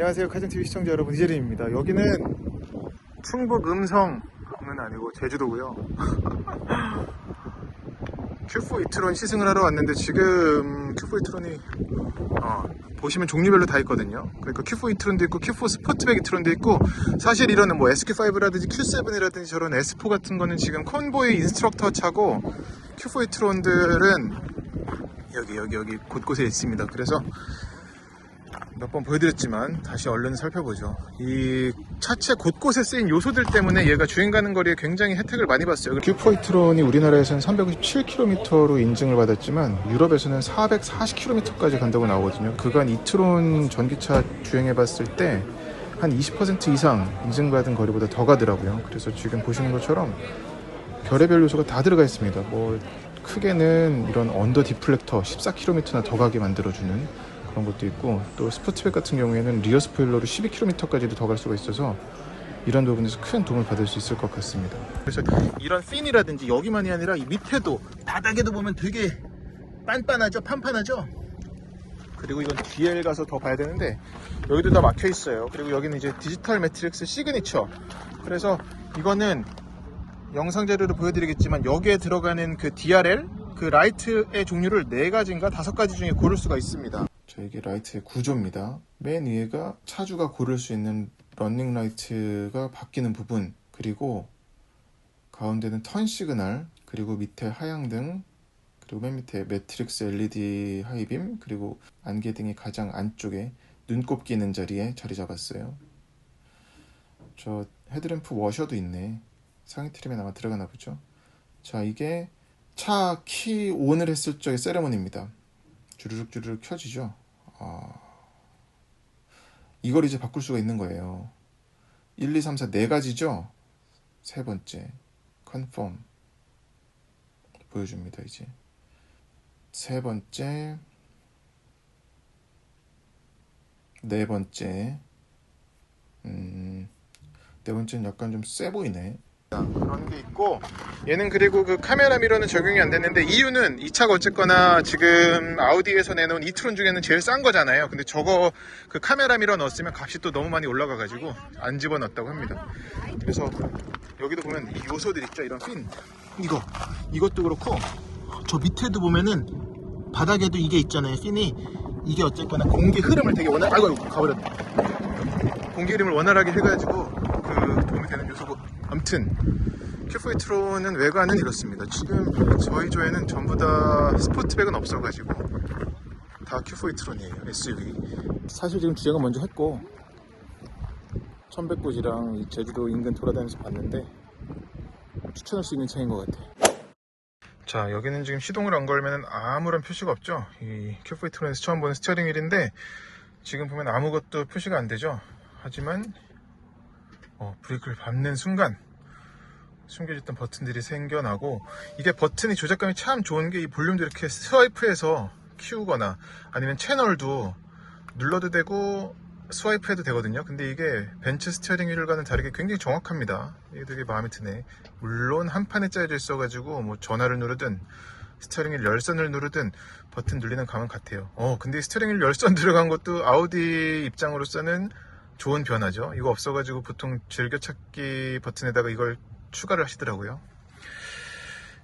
안녕하세요 카정TV 시청자 여러분 이재림입니다. 여기는 충북 음성은 아니고 제주도고요. 큐포 이트론 시승을 하러 왔는데 지금 큐포 이트론이 어, 보시면 종류별로 다 있거든요. 그러니까 큐포 이트론도 있고 큐포 스포트백 이트론도 있고 사실 이런 뭐 SQ5라든지 Q7이라든지 저런 S4 같은 거는 지금 컨보이 인스트럭터 차고 큐포 이트론들은 여기 여기 여기 곳곳에 있습니다. 그래서 몇 번 보여드렸지만 다시 얼른 살펴보죠. 이 차체 곳곳에 쓰인 요소들 때문에 얘가 주행 가는 거리에 굉장히 혜택을 많이 봤어요. 큐포이트론이 우리나라에서는 397km로 인증을 받았지만 유럽에서는 440km까지 간다고 나오거든요. 그간 이트론 전기차 주행해 봤을 때 한 20% 이상 인증받은 거리보다 더 가더라고요. 그래서 지금 보시는 것처럼 별의별 요소가 다 들어가 있습니다. 뭐 크게는 이런 언더 디플렉터 14km나 더 가게 만들어주는 그런 것도 있고 또 스포츠백 같은 경우에는 리어 스포일러로 12km까지도 더 갈 수가 있어서 이런 부분에서 큰 도움을 받을 수 있을 것 같습니다. 그래서 이런 핀이라든지 여기만이 아니라 이 밑에도 바닥에도 보면 되게 빤빤하죠, 판판하죠. 그리고 이건 뒤에 가서 더 봐야 되는데 여기도 다 막혀 있어요. 그리고 여기는 이제 디지털 매트릭스 시그니처. 그래서 이거는 영상 자료로 보여드리겠지만 여기에 들어가는 그 DRL 그 라이트의 종류를 네 가지인가 다섯 가지 중에 고를 수가 있습니다. 자 이게 라이트의 구조입니다. 맨 위에가 차주가 고를 수 있는 런닝 라이트가 바뀌는 부분 그리고 가운데는 턴 시그널 그리고 밑에 하향등 그리고 맨 밑에 매트릭스 LED 하이빔 그리고 안개등이 가장 안쪽에 눈곱 끼는 자리에 자리 잡았어요. 저 헤드램프 워셔도 있네. 상위 트림에 아마 들어가나 보죠. 자, 이게 차 키 온을 했을 적의 세레머니입니다. 주르륵 주르륵 켜지죠. 아, 이걸 이제 바꿀 수가 있는 거예요. 1, 2, 3, 4, 네 가지죠. 세 번째, 컨펌 보여줍니다. 이제 세 번째, 네 번째, 음, 네 번째는 약간 좀 세 보이네. 그런 게 있고 얘는 그리고 그 카메라 미러는 적용이 안 됐는데 이유는 이 차가 어쨌거나 지금 아우디에서 내놓은 이트론 중에는 제일 싼 거잖아요. 근데 저거 그 카메라 미러 넣었으면 값이 또 너무 많이 올라가 가지고 안 집어넣었다고 합니다. 그래서 여기도 보면 이 요소들 있죠? 이런 핀. 이거. 이것도 그렇고 저 밑에도 보면은 바닥에도 이게 있잖아요 핀이. 이게 어쨌거나 공기 흐름을 되게 원활 아이고 가버렸네. 공기 흐름을 원활하게 해가지고 그 도움이 되는 요소고 아무튼 q 4 트론은 외관은 이렇습니다. 지금 저희 조에는 전부 다 스포트백은 없어가지고 다 Q4 트론이에요. SUV. 사실 지금 주행은 먼저 했고 천백고지랑 이 제주도 인근 돌아다니면서 봤는데 추천할 수 있는 차인 것 같아. 자 여기는 지금 시동을 안 걸면 아무런 표시가 없죠. 이 Q4 트론에서 처음 보는 스티어링 휠인데 지금 보면 아무것도 표시가 안 되죠. 하지만 어, 브레이크를 밟는 순간 숨겨졌던 버튼들이 생겨나고 이게 버튼이 조작감이 참 좋은 게 이 볼륨도 이렇게 스와이프해서 키우거나 아니면 채널도 눌러도 되고 스와이프 해도 되거든요. 근데 이게 벤츠 스티어링 휠과는 다르게 굉장히 정확합니다. 이게 되게 마음에 드네. 물론 한 판에 짜여져 있어 가지고 뭐 전화를 누르든 스티어링 휠 열선을 누르든 버튼 눌리는 감은 같아요. 어 근데 스티어링 휠 열선 들어간 것도 아우디 입장으로서는 좋은 변화죠. 이거 없어가지고 보통 즐겨찾기 버튼에다가 이걸 추가를 하시더라고요.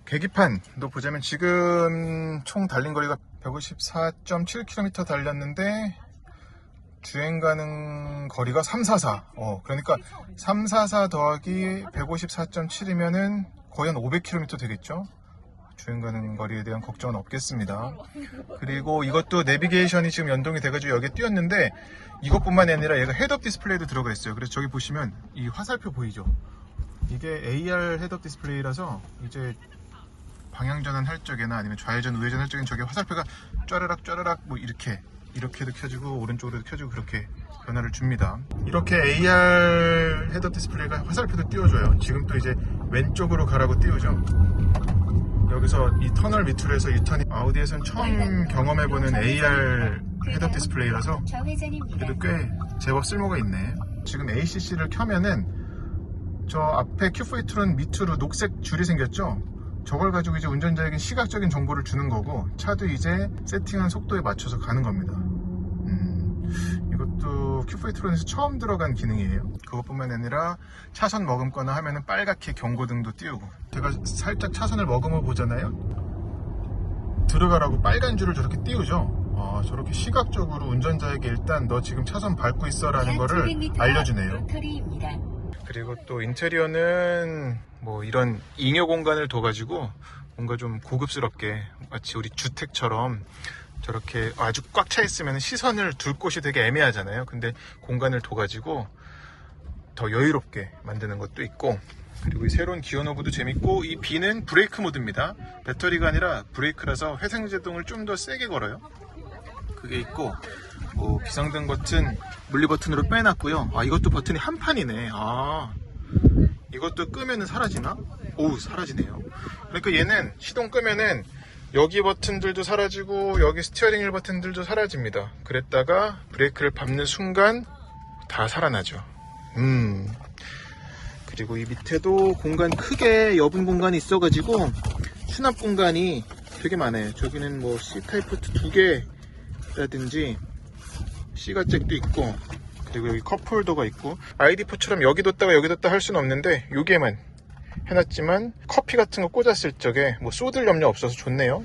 계기판도 보자면 지금 총 달린 거리가 154.7km 달렸는데 주행 가는 거리가 344. 어, 그러니까 344 더하기 154.7이면은 거의 한 500km 되겠죠? 주행 가는 거리에 대한 걱정은 없겠습니다. 그리고 이것도 내비게이션이 지금 연동이 돼가지고 여기에 띄었는데 이것뿐만이 아니라 얘가 헤드업 디스플레이도 들어가 있어요. 그래서 저기 보시면 이 화살표 보이죠? 이게 AR 헤드업 디스플레이라서 이제 방향 전환 할 적에나 아니면 좌회전 우회전 할 적엔 저게 화살표가 쫘르락 쫘르락 뭐 이렇게 이렇게도 켜지고 오른쪽으로도 켜지고 그렇게 변화를 줍니다. 이렇게 AR 헤드업 디스플레이가 화살표도 띄워줘요. 지금 또 이제 왼쪽으로 가라고 띄우죠. 여기서 이 터널 밑으로 해서 유턴이 아우디에서는 처음 경험해보는 AR 헤드업 디스플레이라서 그래도 꽤 제법 쓸모가 있네. 지금 ACC를 켜면은 저 앞에 Q4 트론 밑으로 녹색 줄이 생겼죠? 저걸 가지고 이제 운전자에게 시각적인 정보를 주는 거고 차도 이제 세팅한 속도에 맞춰서 가는 겁니다. 음, 이것도 Q4 Q4e-tron에서 처음 들어간 기능이에요. 그것뿐만 아니라 차선 머금거나 하면은 빨갛게 경고등도 띄우고 제가 살짝 차선을 머금어 보잖아요. 들어가라고 빨간 줄을 저렇게 띄우죠. 아, 저렇게 시각적으로 운전자에게 일단 너 지금 차선 밟고 있어 라는 거를 알려주네요. 그리고 또 인테리어는 뭐 이런 잉여 공간을 둬가지고 뭔가 좀 고급스럽게 마치 우리 주택처럼 저렇게 아주 꽉 차 있으면 시선을 둘 곳이 되게 애매하잖아요. 근데 공간을 둬가지고 더 여유롭게 만드는 것도 있고 그리고 이 새로운 기어 노브도 재밌고 이 B는 브레이크 모드입니다. 배터리가 아니라 브레이크라서 회생 제동을 좀 더 세게 걸어요. 그게 있고 뭐 비상등 버튼 물리 버튼으로 빼놨고요. 아 이것도 버튼이 한 판이네. 아 이것도 끄면은 사라지나? 오우 사라지네요. 그러니까 얘는 시동 끄면은 여기 버튼들도 사라지고 여기 스티어링 휠 버튼들도 사라집니다. 그랬다가 브레이크를 밟는 순간 다 살아나죠. 음. 그리고 이 밑에도 공간 크게 여분 공간이 있어 가지고 수납 공간이 되게 많아요. 저기는 뭐 C 타입 포트 두 개라든지 C가 잭도 있고 그리고 여기 컵홀더가 있고 ID4처럼 여기 뒀다가 여기 뒀다 할 수는 없는데 요게만 해놨지만 커피 같은 거 꽂았을 적에 뭐 쏟을 염려 없어서 좋네요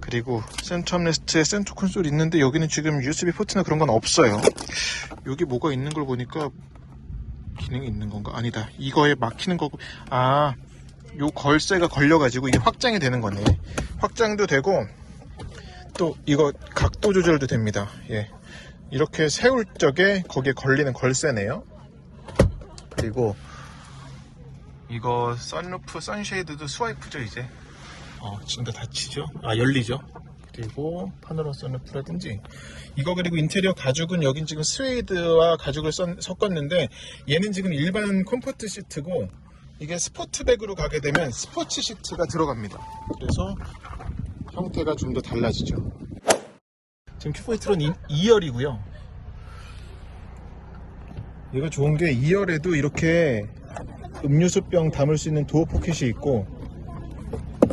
그리고 센터 암레스트에 센터 콘솔 있는데 여기는 지금 USB 포트나 그런 건 없어요 여기 뭐가 있는 걸 보니까 기능이 있는 건가? 아니다 이거에 막히는 거고 아 요 걸쇠가 걸려가지고 이게 확장이 되는 거네 확장도 되고 또 이거 각도 조절도 됩니다 예. 이렇게 세울 적에 거기에 걸리는 걸쇠네요. 그리고 이거 선루프, 선쉐이드도 스와이프죠 이제. 어, 지금 다 닫히죠? 아 열리죠? 그리고 파노라 선루프라든지 이거 그리고 인테리어 가죽은 여긴 지금 스웨이드와 가죽을 썬- 섞었는데 얘는 지금 일반 컴포트 시트고 이게 스포트백으로 가게 되면 스포츠 시트가 들어갑니다. 그래서 형태가 좀 더 달라지죠. 지금 큐포이트론 2열이고요. 얘가 좋은 게 2열에도 이렇게 음료수병 담을 수 있는 도어 포켓이 있고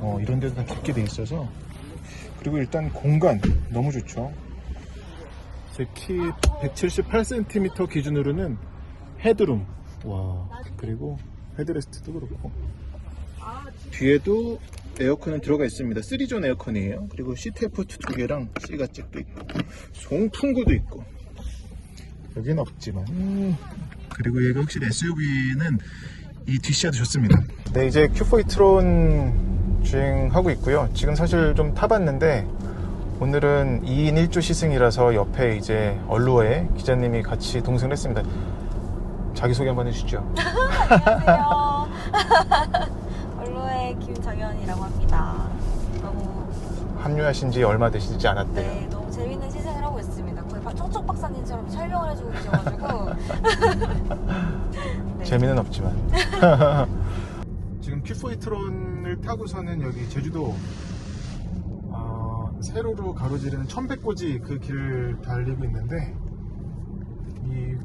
어, 이런 데도 다 깊게 돼 있어서 그리고 일단 공간 너무 좋죠. 제 키 178cm 기준으로는 헤드룸 와 그리고 헤드레스트도 그렇고 뒤에도 에어컨은 들어가 있습니다. 3존 에어컨이에요. 그리고 시트포트 두 개랑 C가잭도 있고 송풍구도 있고 여기는 없지만 음, 그리고 얘가 확실히 SUV는 이 뒷시야도 좋습니다. 네 이제 Q4 트론 주행하고 있고요. 지금 사실 좀 타봤는데 오늘은 2인 1조 시승이라서 옆에 이제 얼루어에 기자님이 같이 동승을 했습니다. 자기소개 한번 해주시죠. 안녕하세요. 얼로의 김정현이라고 합니다. 너무 합류하신 지 얼마 되시지 않았대요. 네 너무 재밌는 시승 촉촉 박사님처럼 설명을 해주고 계셔가지고 네. 재미는 없지만 지금 Q4 트론을 타고서는 여기 제주도 어, 세로로 가로지르는 천백고지 그 길을 달리고 있는데 이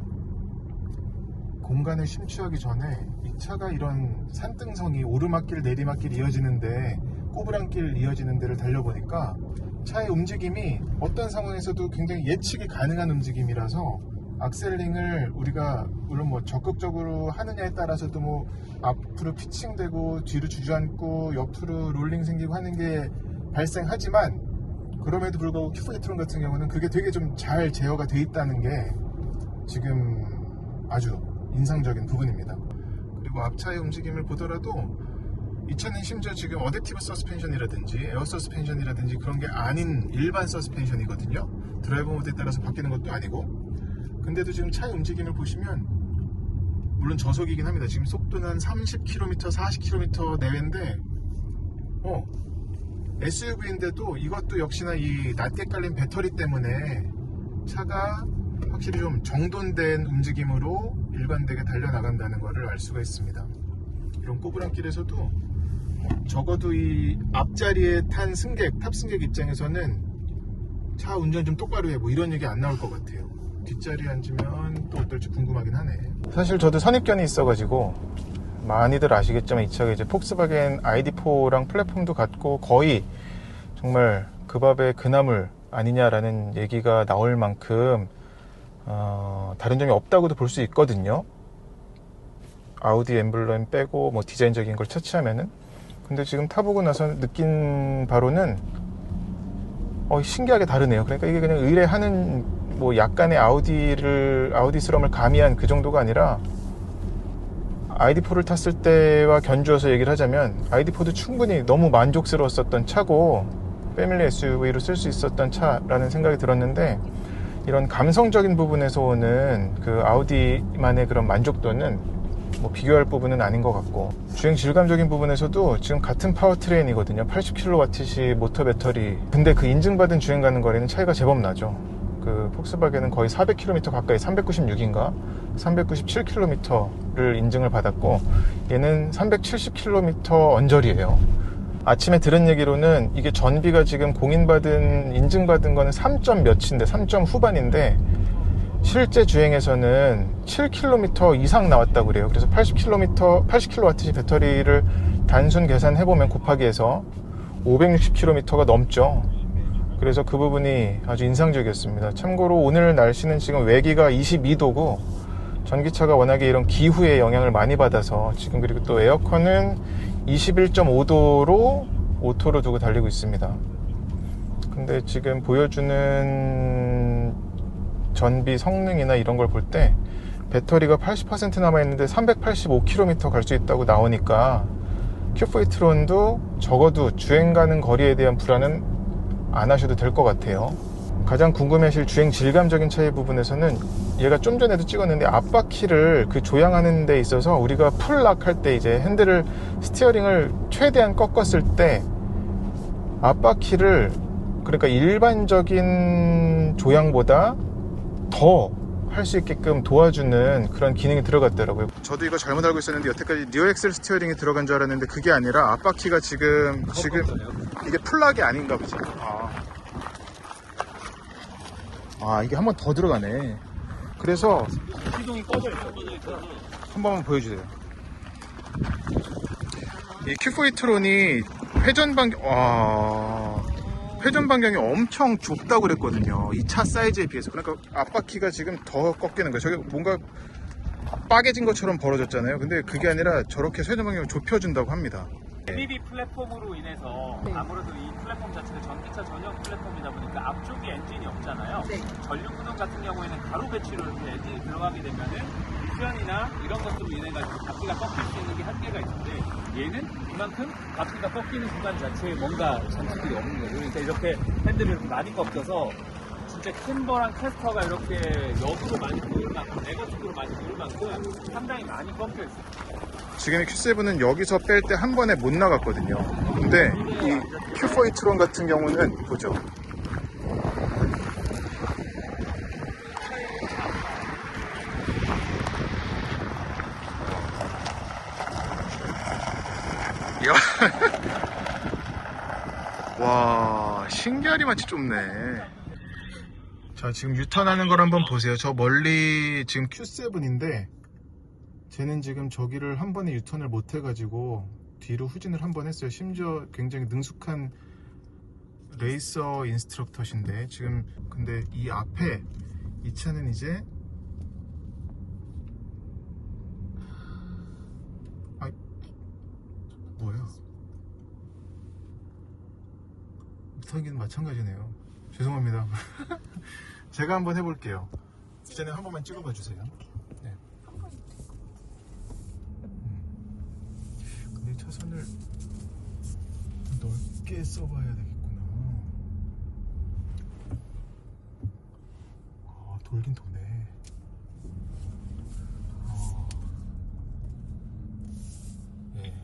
공간을 심취하기 전에 이 차가 이런 산등성이 오르막길 내리막길 이어지는데 꼬부랑길 이어지는 데를 달려보니까 차의 움직임이 어떤 상황에서도 굉장히 예측이 가능한 움직임이라서 악셀링을 우리가 물론 뭐 적극적으로 하느냐에 따라서도 뭐 앞으로 피칭되고 뒤로 주저앉고 옆으로 롤링 생기고 하는 게 발생하지만 그럼에도 불구하고 Q4 트론 같은 경우는 그게 되게 좀 잘 제어가 돼 있다는 게 지금 아주 인상적인 부분입니다. 그리고 앞차의 움직임을 보더라도 이 차는 심지어 지금 어댑티브 서스펜션이라든지 에어 서스펜션이라든지 그런 게 아닌 일반 서스펜션이거든요. 드라이브 모드에 따라서 바뀌는 것도 아니고. 근데도 지금 차의 움직임을 보시면 물론 저속이긴 합니다. 지금 속도는 한 30km, 40km 내외인데 어 SUV인데도 이것도 역시나 이 낮게 깔린 배터리 때문에 차가 확실히 좀 정돈된 움직임으로 일관되게 달려나간다는 것을 알 수가 있습니다. 이런 꼬부랑길에서도 적어도 이 앞자리에 탄 승객, 탑승객 입장에서는 차 운전 좀 똑바로 해 뭐 이런 얘기 안 나올 것 같아요. 뒷자리에 앉으면 또 어떨지 궁금하긴 하네. 사실 저도 선입견이 있어가지고 많이들 아시겠지만 이 차가 이제 폭스바겐 ID4랑 플랫폼도 같고 거의 정말 그 밥의 그나물 아니냐라는 얘기가 나올 만큼 어, 다른 점이 없다고도 볼 수 있거든요. 아우디 엠블럼 빼고 뭐 디자인적인 걸 처치하면은 근데 지금 타보고 나서 느낀 바로는 어, 신기하게 다르네요. 그러니까 이게 그냥 의뢰하는 뭐 약간의 아우디를 아우디스럼을 가미한 그 정도가 아니라 ID4를 탔을 때와 견주어서 얘기를 하자면 ID4도 충분히 너무 만족스러웠었던 차고 패밀리 SUV로 쓸 수 있었던 차라는 생각이 들었는데 이런 감성적인 부분에서 오는 그 아우디만의 그런 만족도는 뭐 비교할 부분은 아닌 것 같고 주행 질감적인 부분에서도 지금 같은 파워트레인이거든요. 80kWh 모터 배터리. 근데 그 인증받은 주행 가는 거리는 차이가 제법 나죠. 그 폭스바겐은 거의 400km 가까이 396인가? 397km를 인증을 받았고 얘는 370km 언저리예요. 아침에 들은 얘기로는 이게 전비가 지금 공인받은 인증받은 거는 3점 몇인데 3점 후반인데 실제 주행에서는 7km 이상 나왔다고 그래요. 그래서 80km, 80kWh 배터리를 단순 계산해보면 곱하기 해서 560km가 넘죠. 그래서 그 부분이 아주 인상적이었습니다. 참고로 오늘 날씨는 지금 외기가 22도고 전기차가 워낙에 이런 기후의 영향을 많이 받아서 지금 그리고 또 에어컨은 21.5도로 오토로 두고 달리고 있습니다. 근데 지금 보여주는 전비 성능이나 이런 걸 볼 때 배터리가 80% 남아있는데 385km 갈 수 있다고 나오니까 Q4 트론도 적어도 주행 가는 거리에 대한 불안은 안 하셔도 될 것 같아요. 가장 궁금해하실 주행 질감적인 차이 부분에서는 얘가 좀 전에도 찍었는데 앞바퀴를 그 조향하는 데 있어서 우리가 풀락 할 때 이제 핸들을 스티어링을 최대한 꺾었을 때 앞바퀴를 그러니까 일반적인 조향보다 더 할 수 있게끔 도와주는 그런 기능이 들어갔더라고요. 저도 이거 잘못 알고 있었는데 여태까지 리어 엑셀 스티어링이 들어간 줄 알았는데 그게 아니라 앞바퀴가 지금 지금 이게 풀락이 아닌가 보지. 아, 아 이게 한 번 더 들어가네. 그래서 시동이 꺼져 있어. 꺼져 있어. 한 번만 보여주세요. 이 Q4 트론이 회전 반경, 와, 회전 반경이 엄청 좁다고 그랬거든요. 이 차 사이즈에 비해서. 그러니까 앞바퀴가 지금 더 꺾이는 거예요. 저게 뭔가 빠개진 것처럼 벌어졌잖아요. 근데 그게 아니라 저렇게 회전 반경을 좁혀준다고 합니다. LED 플랫폼으로 인해서 네. 아무래도 이 플랫폼 자체가 전기차 전용 플랫폼이다 보니까 앞쪽에 엔진이 없잖아요. 네. 전륜 구동 같은 경우에는 가로 배치로 이렇게 엔진이 들어가게 되면은 수연이나 이런 인해 가지고 바퀴가 꺾일 수 있는 게 한계가 있는데 얘는 그만큼 바퀴가 꺾이는 구간 자체에 뭔가 장치들이 없는 거예요. 그러니까 이렇게 핸들을 많이 꺾여서 진짜 캠버랑 캐스터가 이렇게 역으로 많이 보일 만큼 네거티브로 많이 보일 만큼 상당히 많이 꺾여 있어요. 지금 이 Q7은 여기서 뺄 때 한 번에 못 나갔거든요. 근데 이 Q4 트론 같은 경우는 보죠. 이야. 와, 신기하리 마치 좁네. 자, 지금 유턴하는 걸 한번 보세요. 저 멀리 지금 Q7인데, 쟤는 지금 저기를 한 번에 유턴을 못 해가지고 뒤로 후진을 한 번 했어요. 심지어 굉장히 능숙한 레이서 인스트럭터신데 지금 근데 이 앞에 이 차는 이제 아 뭐야? 무탄기는 마찬가지네요. 죄송합니다. 제가 한번 해볼게요. 이전에 한 번만 찍어봐 주세요. 네. 근데 차선을 넓게 써봐야 되겠구나. 아, 돌긴 도네. 어. 예.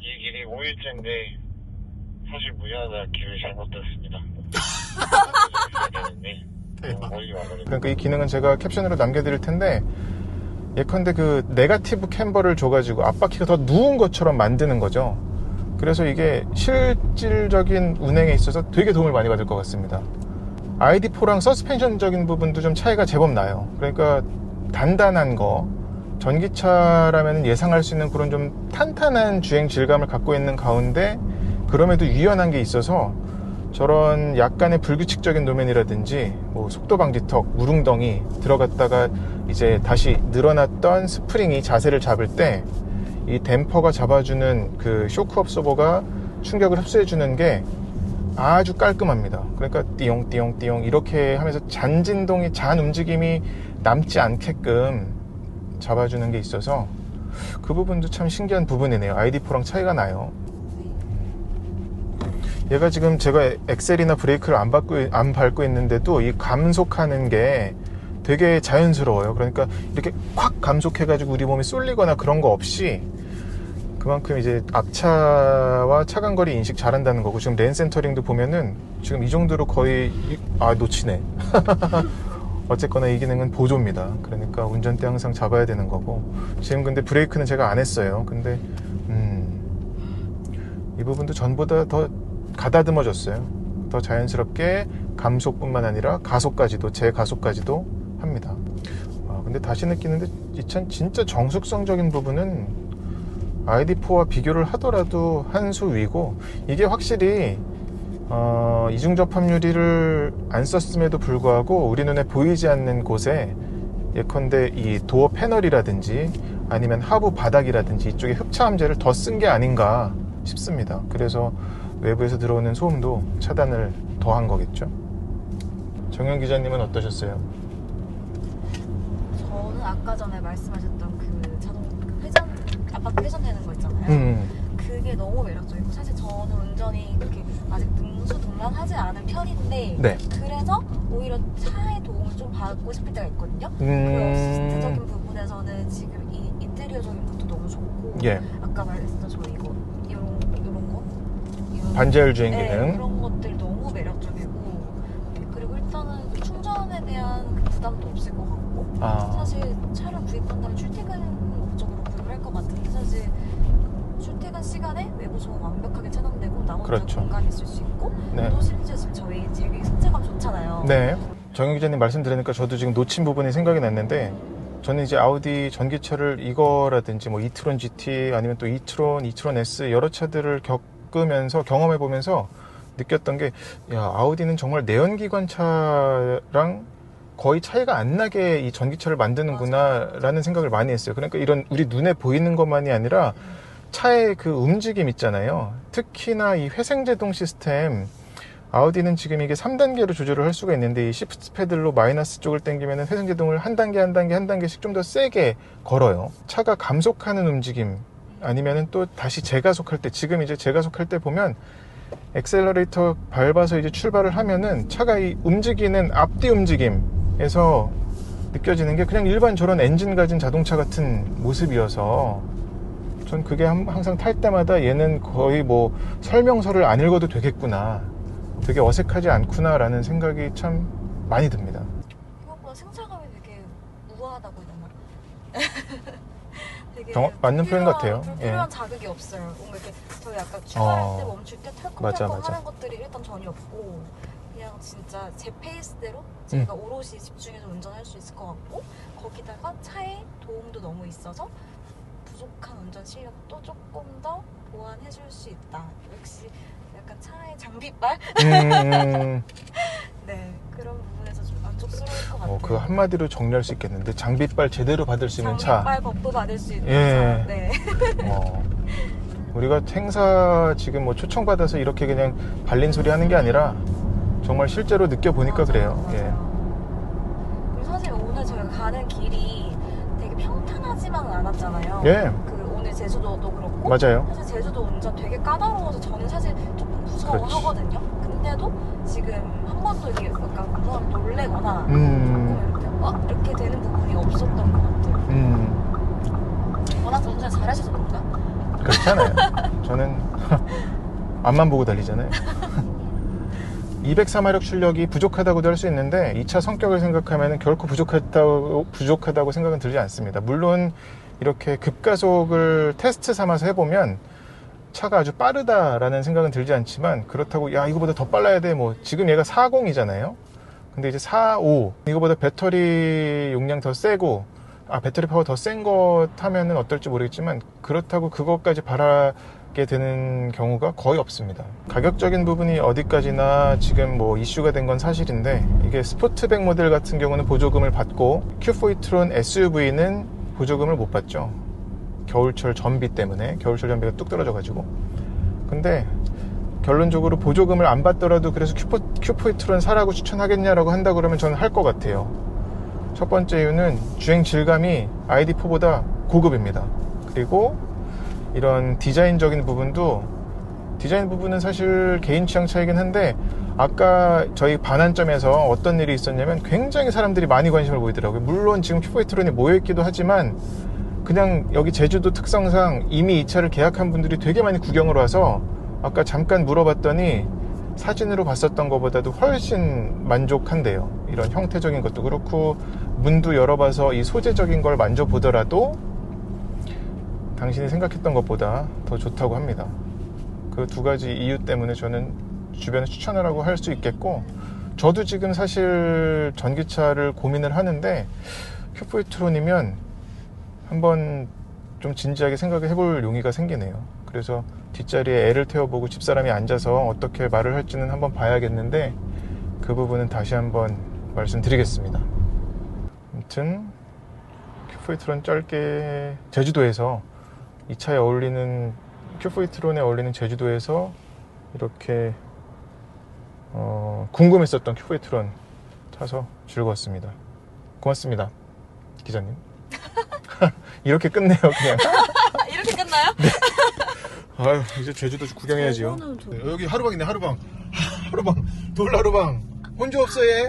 이 길이 5일째인데 사실 무리하다 길을 잘못 들었습니다. 그러니까 이 기능은 제가 캡션으로 남겨드릴 텐데 예컨대 그 네가티브 캠버를 줘가지고 앞바퀴가 더 누운 것처럼 만드는 거죠. 그래서 이게 실질적인 운행에 있어서 되게 도움을 많이 받을 것 같습니다. ID4랑 서스펜션적인 부분도 좀 차이가 제법 나요. 그러니까 단단한 거, 전기차라면 예상할 수 있는 그런 좀 탄탄한 주행 질감을 갖고 있는 가운데 그럼에도 유연한 게 있어서 저런 약간의 불규칙적인 노면이라든지 뭐 속도 방지턱, 무릉덩이 들어갔다가 이제 다시 늘어났던 스프링이 자세를 잡을 때 이 댐퍼가 잡아주는 그 쇼크 업소버가 충격을 흡수해주는 게 아주 깔끔합니다. 그러니까 띠용띠용띠용 이렇게 하면서 잔 진동이 잔 움직임이 남지 않게끔 잡아주는 게 있어서 그 부분도 참 신기한 부분이네요. ID4랑 차이가 나요. 얘가 지금 제가 엑셀이나 브레이크를 안 밟고, 안 밟고 있는데도 이 감속하는 게 되게 자연스러워요. 그러니까 이렇게 콱 감속해가지고 우리 몸이 쏠리거나 그런 거 없이 그만큼 이제 앞차와 차간거리 인식 잘한다는 거고 지금 랜 센터링도 보면은 지금 이 정도로 거의 이- 아 놓치네. 어쨌거나 이 기능은 보조입니다. 그러니까 운전대 항상 잡아야 되는 거고 지금 근데 브레이크는 제가 안 했어요. 근데 음, 이 부분도 전보다 더 가다듬어졌어요. 더 자연스럽게 감속뿐만 아니라 가속까지도 제 가속까지도 합니다. 아, 근데 다시 느끼는데 이 차 진짜 정숙성적인 부분은 ID4와 비교를 하더라도 한 수 위고 이게 확실히 어, 이중 접합유리를 안 썼음에도 불구하고 우리 눈에 보이지 않는 곳에 예컨대 이 도어 패널이라든지 아니면 하부 바닥이라든지 이쪽에 흡차 함재를 더 쓴 게 아닌가 싶습니다. 그래서 외부에서 들어오는 소음도 차단을 더한 거겠죠. 정현 기자님은 어떠셨어요? 저는 아까 전에 말씀하셨던 그 자동 그 회전 아파트 회전되는 거 있잖아요. 음, 그게 너무 매력적이고 사실 저는 운전이 그렇게 아직 능수동란하지 않은 편인데 네. 그래서 오히려 차의 도움을 좀 받고 싶을 때가 있거든요. 그 음, 어시스트적인 부분에서는 지금 이 인테리어적인 것도 너무 좋고 예, 아까 말했던 저 이거 거 이런 반자율 주행 네, 기능. 그런 것들 너무 매력적이고 네, 그리고 일단은 그 충전에 대한 그 부담도 없을 것 같고 아, 사실 차를 구입한다면 출퇴근 목적으로 구입을 할 것 같은데 사실 출퇴근 시간에 외부 소음 완벽하게 차단되고 나 혼자 그렇죠. 공간이 있을 수 있고 네. 또 심지어 지금 저희 되게 승차감 좋잖아요. 네. 정현 기자님 말씀 들으니까 저도 지금 놓친 부분이 생각이 났는데 저는 이제 아우디 전기차를 이거라든지 뭐 이트론 GT 아니면 또 이트론, 이트론 S 여러 차들을 겪 으면서 경험해 보면서 느꼈던 게 야, 아우디는 정말 내연기관 차랑 거의 차이가 안 나게 이 전기차를 만드는구나라는 생각을 많이 했어요. 그러니까 이런 우리 눈에 보이는 것만이 아니라 차의 그 움직임 있잖아요. 특히나 이 회생제동 시스템 아우디는 지금 이게 3단계로 조절을 할 수가 있는데 이 시프트 패들로 마이너스 쪽을 당기면 회생제동을 한 단계 한 단계 한 단계씩 좀 더 세게 걸어요. 차가 감속하는 움직임 아니면은 또 다시 재가속할 때 지금 이제 재가속할 때 보면 엑셀러레이터 밟아서 이제 출발을 하면은 차가 이 움직이는 앞뒤 움직임에서 느껴지는 게 그냥 일반 저런 엔진 가진 자동차 같은 모습이어서 전 그게 함- 항상 탈 때마다 얘는 거의 뭐 설명서를 안 읽어도 되겠구나. 되게 어색하지 않구나라는 생각이 참 많이 듭니다 승차감이 되게 우아하다고 해야 되나? 정- 맞는 표현 같아요. 불필요한 예. 자극이 없어요. 뭔가 이렇게 저희 약간 출발할 어. 때 멈출 때 맞아, 맞아. 하는 것들이 일단 전혀 없고 그냥 진짜 제 페이스대로 제가 음. 오롯이 집중해서 운전할 수 있을 것 같고 거기다가 차에 도움도 너무 있어서 부족한 운전 실력도 조금 더 보완해 줄 수 있다. 역시 약간 차의 장비빨? 음, 네 그런 부분에서 좀 만족스러울 것 같아요. 어, 그 한마디로 정리할 수 있겠는데 장비빨 제대로 받을 수 있는 차. 장비빨 버프 받을 수 있는 예. 차. 네. 어, 우리가 행사 지금 뭐 초청받아서 이렇게 그냥 발린 소리 하는 게 아니라 정말 실제로 느껴보니까 맞아요, 그래요. 맞아요. 예. 사실 오늘 저희가 가는 길이 되게 평탄하지만은 않았잖아요. 예, 제주도도 그렇고 맞아요. 사실 제주도 운전 되게 까다로워서 저는 사실 조금. 무서워하거든요. 근데도 지금 한 번도 이게 약간 무서움 놀래거나 음, 조금 이렇게 어 이렇게 되는 부분이 없었던 것 같아요. 음, 워낙 운전 잘하셔서 그런가? 그렇잖아요. 저는 앞만 보고 달리잖아요. 204마력 출력이 부족하다고도 할 수 있는데 이 차 성격을 생각하면 결코 부족하다고, 부족하다고 생각은 들지 않습니다. 물론 이렇게 급가속을 테스트 삼아서 해보면 차가 아주 빠르다라는 생각은 들지 않지만 그렇다고 야 이거보다 더 빨라야 돼 뭐 지금 얘가 40이잖아요. 근데 이제 45 이거보다 배터리 용량 더 세고 아 배터리 파워 더센거 타면은 어떨지 모르겠지만 그렇다고 그것까지 바라 받게 되는 경우가 거의 없습니다. 가격적인 부분이 어디까지나 지금 뭐 이슈가 된 건 사실인데 이게 스포트백 모델 같은 경우는 보조금을 받고 Q4 e-tron SUV는 보조금을 못 받죠. 겨울철 전비 때문에 겨울철 전비가 뚝 떨어져 가지고 근데 결론적으로 보조금을 안 받더라도 그래서 Q4, Q4 e-tron 사라고 추천하겠냐라고 한다 그러면 저는 할 것 같아요. 첫 번째 이유는 주행 질감이 ID4보다 고급입니다. 그리고 이런 디자인적인 부분도 디자인 부분은 사실 개인 취향 차이긴 한데 아까 저희 반환점에서 어떤 일이 있었냐면 굉장히 사람들이 많이 관심을 보이더라고요. 물론 지금 큐포이트론이 모여있기도 하지만 그냥 여기 제주도 특성상 이미 이 차를 계약한 분들이 되게 많이 구경을 와서 아까 잠깐 물어봤더니 사진으로 봤었던 것보다도 훨씬 만족한대요. 이런 형태적인 것도 그렇고 문도 열어봐서 이 소재적인 걸 만져보더라도 당신이 생각했던 것보다 더 좋다고 합니다. 그 두 가지 이유 때문에 저는 주변에 추천하라고 할 수 있겠고 저도 지금 사실 전기차를 고민을 하는데 큐포이트론이면 한번 좀 진지하게 생각을 해볼 용의가 생기네요. 그래서 뒷자리에 애를 태워보고 집사람이 앉아서 어떻게 말을 할지는 한번 봐야겠는데 그 부분은 다시 한번 말씀드리겠습니다. 아무튼 큐포이트론 짧게 제주도에서 이 차에 어울리는 큐포이트론에 어울리는 제주도에서 이렇게 어, 궁금했었던 큐포이트론 타서 즐거웠습니다. 고맙습니다, 기자님. 이렇게 끝내요, 그냥. 이렇게 끝나요? 아유, 이제 제주도 구경해야지요. 저- 여기 하루방이네, 하루방. 하루방, 돌 하루방. 혼자 없어, 얘.